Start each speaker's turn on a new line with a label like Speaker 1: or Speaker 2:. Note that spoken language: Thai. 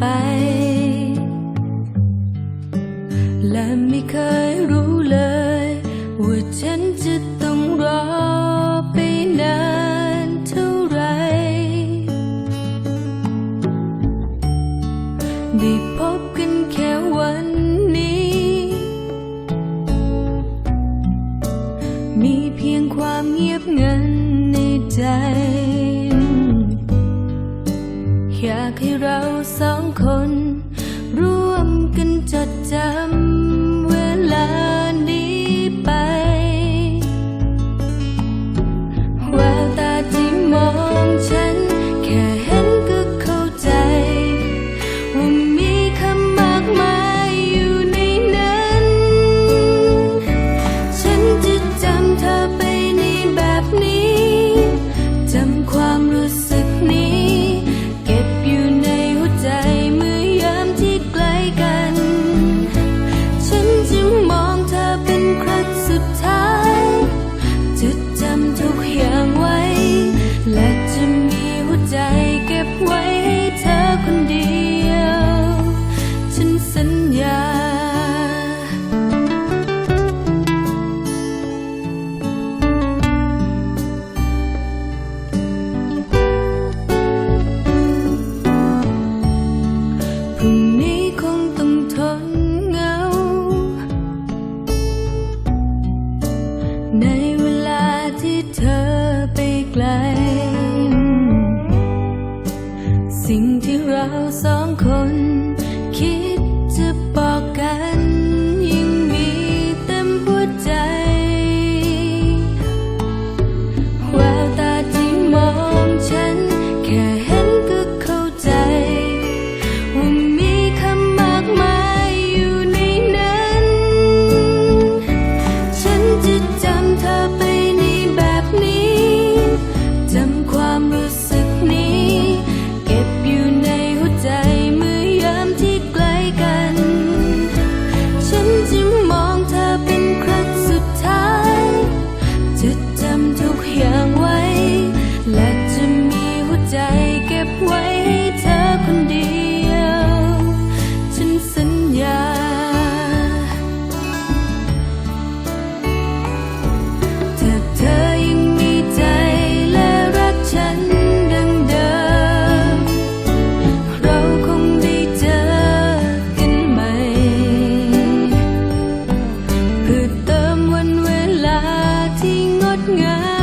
Speaker 1: ไป และไม่เคยรู้ อยากให้เราสองคน ร่วมกันจดจำ 爱